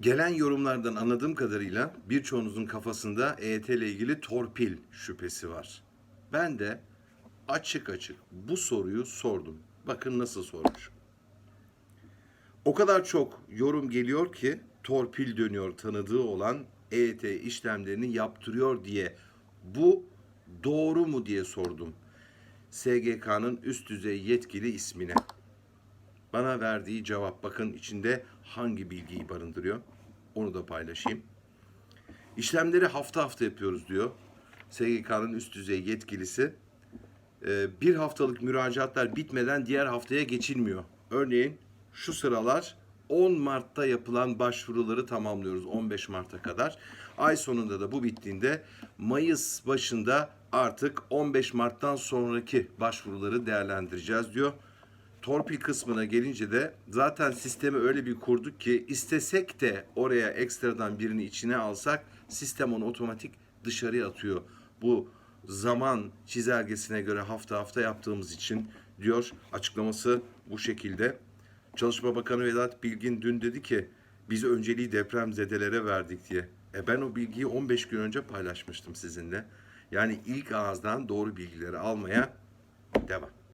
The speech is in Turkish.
Gelen yorumlardan anladığım kadarıyla birçoğunuzun kafasında EYT ile ilgili torpil şüphesi var. Ben de açık açık bu soruyu sordum. Bakın nasıl sormuş. O kadar çok yorum geliyor ki torpil dönüyor tanıdığı olan EYT işlemlerini yaptırıyor diye bu doğru mu diye sordum. SGK'nın üst düzey yetkili ismine. Bana verdiği cevap bakın içinde hangi bilgiyi barındırıyor. Onu da paylaşayım. İşlemleri hafta hafta yapıyoruz diyor. SGK'nın üst düzey yetkilisi. Ee, bir haftalık müracaatlar bitmeden diğer haftaya geçilmiyor. Örneğin şu sıralar 10 Mart'ta yapılan başvuruları tamamlıyoruz 15 Mart'a kadar. Ay sonunda da bu bittiğinde Mayıs başında artık 15 Mart'tan sonraki başvuruları değerlendireceğiz diyor. Torpil kısmına gelince de zaten sistemi öyle bir kurduk ki istesek de oraya ekstradan birini içine alsak sistem onu otomatik dışarıya atıyor. Bu zaman çizelgesine göre hafta hafta yaptığımız için diyor açıklaması bu şekilde. Çalışma Bakanı Vedat Bilgin dün dedi ki biz önceliği depremzedelere verdik diye. E ben o bilgiyi 15 gün önce paylaşmıştım sizinle. Yani ilk ağızdan doğru bilgileri almaya devam.